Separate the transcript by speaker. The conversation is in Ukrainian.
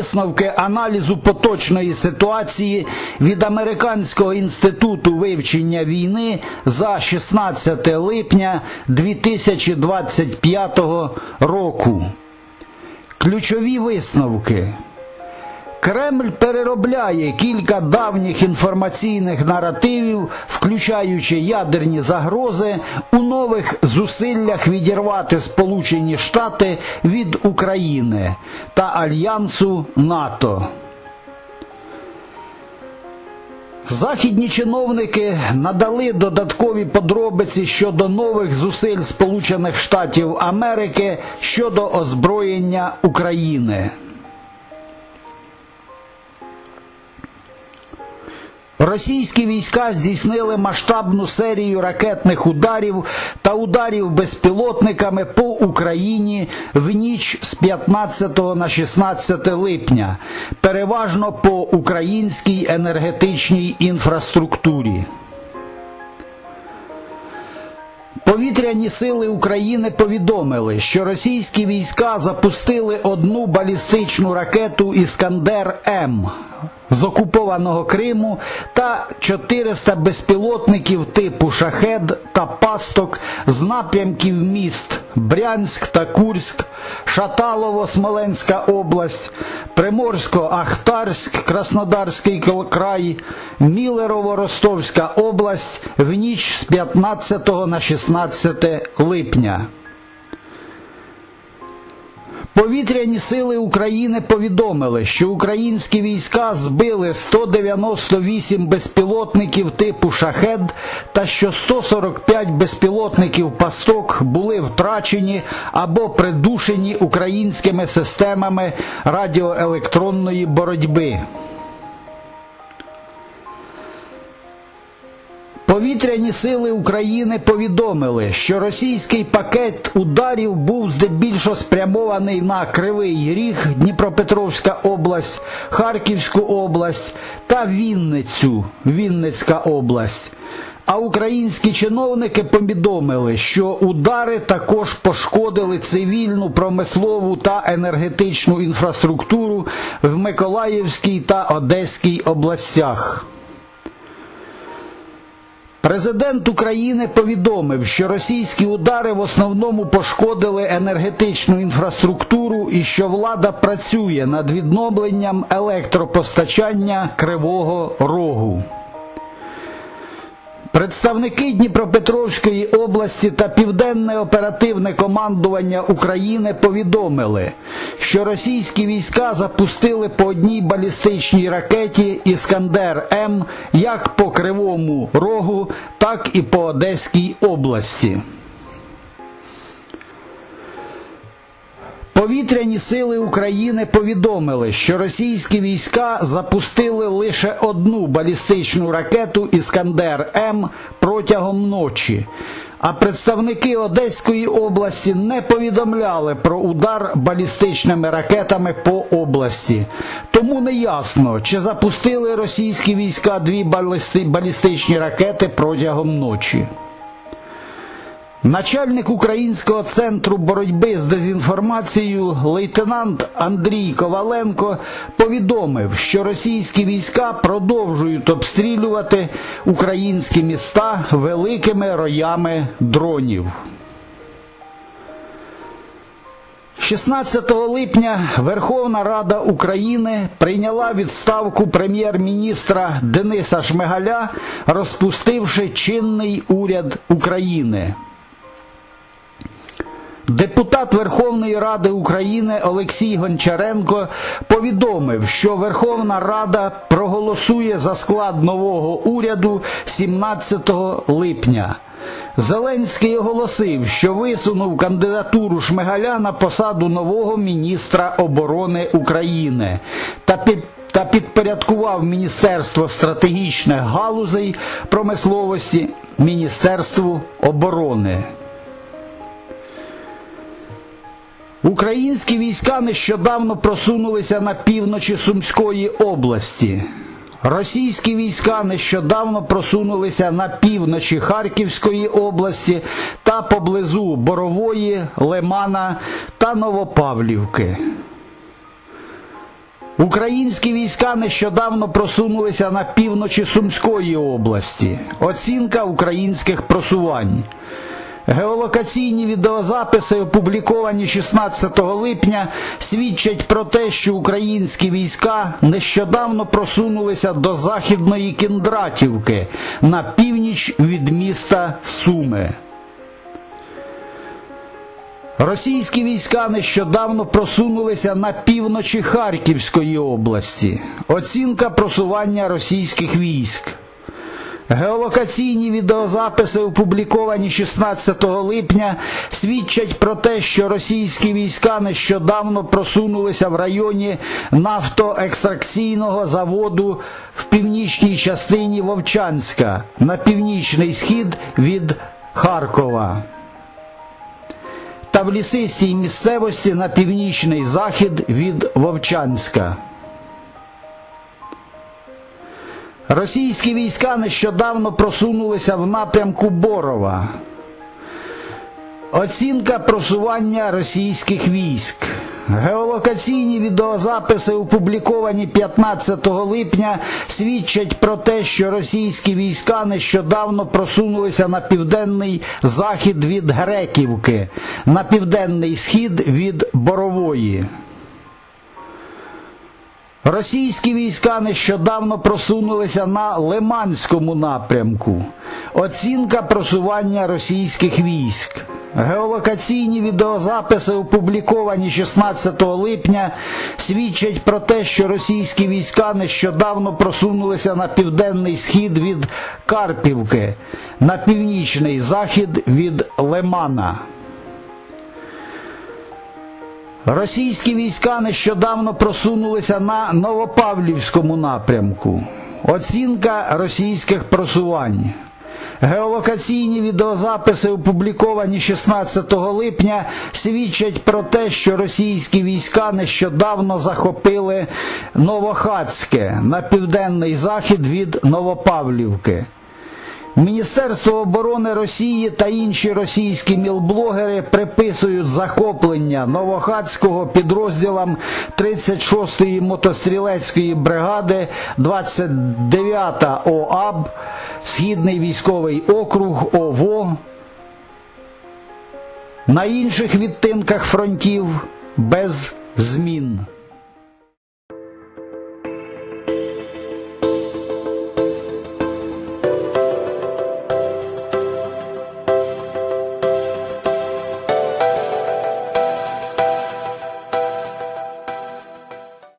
Speaker 1: висновки аналізу поточної ситуації від Американського інституту вивчення війни за 16 липня 2025 року. Ключові висновки. Кремль переробляє кілька давніх інформаційних наративів, включаючи ядерні загрози, у нових зусиллях відірвати Сполучені Штати від України та Альянсу НАТО. Західні чиновники надали додаткові подробиці щодо нових зусиль Сполучених Штатів Америки щодо озброєння України. Російські війська здійснили масштабну серію ракетних ударів та ударів безпілотниками по Україні в ніч з 15 на 16 липня, переважно по українській енергетичній інфраструктурі. Повітряні сили України повідомили, що російські війська запустили одну балістичну ракету Іскандер М з окупованого Криму та 400 безпілотників типу Шахед та Пасток з напрямків міст Брянськ та Курськ, Шаталово, Смоленська область, Приморсько-Ахтарськ, Краснодарський край, Мілерово, Ростовська область в ніч з 15 на 16 липня. Повітряні сили України повідомили, що українські війська збили 198 безпілотників типу Шахед та що 145 безпілотників пасток були втрачені або придушені українськими системами радіоелектронної боротьби. Повітряні сили України повідомили, що російський пакет ударів був здебільшого спрямований на Кривий Ріг, Дніпропетровська область, Харківську область та Вінницю, Вінницька область. А українські чиновники повідомили, що удари також пошкодили цивільну, промислову та енергетичну інфраструктуру в Миколаївській та Одеській областях. Президент України повідомив, що російські удари в основному пошкодили енергетичну інфраструктуру і що влада працює над відновленням електропостачання Кривого Рогу. Представники Дніпропетровської області та Південне оперативне командування України повідомили, що російські війська запустили по одній балістичній ракеті Іскандер М як по Кривому Рогу, так і по Одеській області. Повітряні сили України повідомили, що російські війська запустили лише одну балістичну ракету Іскандер М протягом ночі. А представники Одеської області не повідомляли про удар балістичними ракетами по області. Тому не ясно, чи запустили російські війська дві балісти- балістичні ракети протягом ночі. Начальник Українського центру боротьби з дезінформацією лейтенант Андрій Коваленко повідомив, що російські війська продовжують обстрілювати українські міста великими роями дронів. 16 липня Верховна Рада України прийняла відставку прем'єр-міністра Дениса Шмигаля, розпустивши чинний уряд України. Депутат Верховної Ради України Олексій Гончаренко повідомив, що Верховна Рада проголосує за склад нового уряду 17 липня. Зеленський оголосив, що висунув кандидатуру Шмигаля на посаду нового міністра оборони України та під та підпорядкував Міністерство стратегічних галузей промисловості Міністерству оборони. Українські війська нещодавно просунулися на півночі Сумської області. Російські війська нещодавно просунулися на півночі Харківської області та поблизу Борової, Лимана та Новопавлівки. Українські війська нещодавно просунулися на півночі Сумської області. Оцінка українських просувань. Геолокаційні відеозаписи, опубліковані 16 липня, свідчать про те, що українські війська нещодавно просунулися до Західної Кіндратівки на північ від міста Суми. Російські війська нещодавно просунулися на півночі Харківської області. Оцінка просування російських військ. Геолокаційні відеозаписи, опубліковані 16 липня, свідчать про те, що російські війська нещодавно просунулися в районі нафтоекстракційного заводу в північній частині Вовчанська на північний схід від Харкова та в лісистій місцевості на північний захід від Вовчанська. Російські війська нещодавно просунулися в напрямку Борова. Оцінка просування російських військ. Геолокаційні відеозаписи, опубліковані 15 липня, свідчать про те, що російські війська нещодавно просунулися на південний захід від Греківки, на південний схід від Борової. Російські війська нещодавно просунулися на Лиманському напрямку. Оцінка просування російських військ. Геолокаційні відеозаписи, опубліковані 16 липня, свідчать про те, що російські війська нещодавно просунулися на південний схід від Карпівки, на північний захід від Лимана. Російські війська нещодавно просунулися на Новопавлівському напрямку. Оцінка російських просувань. Геолокаційні відеозаписи, опубліковані 16 липня, свідчать про те, що російські війська нещодавно захопили Новохацьке на південний захід від Новопавлівки. Міністерство оборони Росії та інші російські мілблогери приписують захоплення Новохацького підрозділам 36-ї мотострілецької бригади 29 ОАБ, Східний військовий округ ОВО. На інших відтинках фронтів без змін.